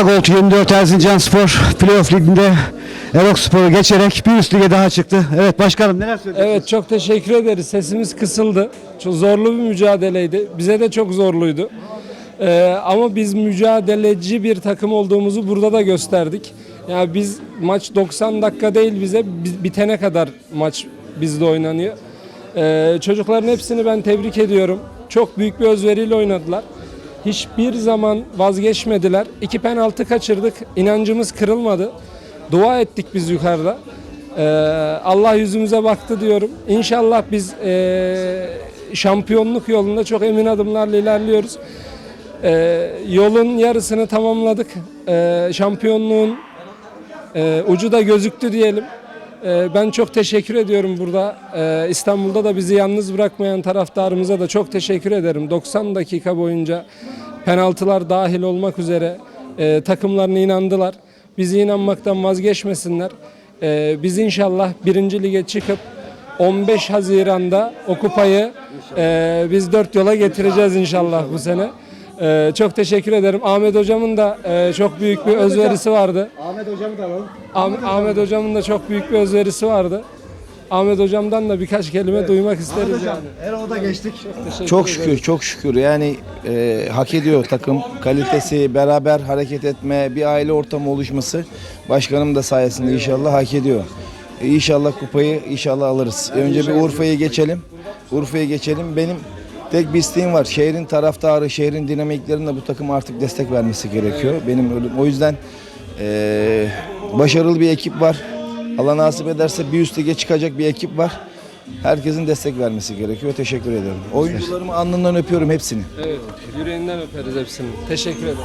Gold 24 Erzincan Spor Playoff Ligi'nde Erok Spor'u geçerek bir üst lige daha çıktı. Evet başkanım neler söylüyorsunuz? Evet çok teşekkür ederiz. Sesimiz kısıldı. Çok zorlu bir mücadeleydi. Bize de çok zorluydu. Ee, ama biz mücadeleci bir takım olduğumuzu burada da gösterdik. Yani biz maç 90 dakika değil bize bi- bitene kadar maç bizde oynanıyor. Ee, çocukların hepsini ben tebrik ediyorum. Çok büyük bir özveriyle oynadılar. Hiçbir zaman vazgeçmediler. İki penaltı kaçırdık. İnancımız kırılmadı. Dua ettik biz yukarıda. Ee, Allah yüzümüze baktı diyorum. İnşallah biz ee, şampiyonluk yolunda çok emin adımlarla ilerliyoruz. Ee, yolun yarısını tamamladık. Ee, şampiyonluğun ee, ucu da gözüktü diyelim. Ee, ben çok teşekkür ediyorum burada. Ee, İstanbul'da da bizi yalnız bırakmayan taraftarımıza da çok teşekkür ederim. 90 dakika boyunca penaltılar dahil olmak üzere e, takımlarına inandılar. Bizi inanmaktan vazgeçmesinler. Ee, biz inşallah birinci lige çıkıp 15 Haziran'da o kupayı e, biz dört yola getireceğiz inşallah bu sene. Ee, çok teşekkür ederim. Ahmet hocamın da e, çok büyük bir özverisi vardı. Ahmet hocamı da alalım. Ah- Ahmet hocamın da çok büyük bir özverisi vardı. Ahmet hocamdan da birkaç kelime duymak isteriz yani. Erol'da geçtik. Çok ederim. şükür, çok şükür. Yani e, hak ediyor takım kalitesi, beraber hareket etme, bir aile ortamı oluşması başkanım da sayesinde inşallah hak ediyor. E, İnşallah kupayı inşallah alırız. Önce bir Urfa'yı geçelim. Urfa'yı geçelim. Benim tek bir isteğim var. Şehrin taraftarı, şehrin dinamiklerine bu takım artık destek vermesi gerekiyor. Benim öyle- o yüzden e, başarılı bir ekip var. Allah nasip ederse bir üst lige çıkacak bir ekip var. Herkesin destek vermesi gerekiyor. Teşekkür ediyorum. Oyuncularımı alnından öpüyorum hepsini. Evet, yüreğinden öperiz hepsini. Teşekkür ederim.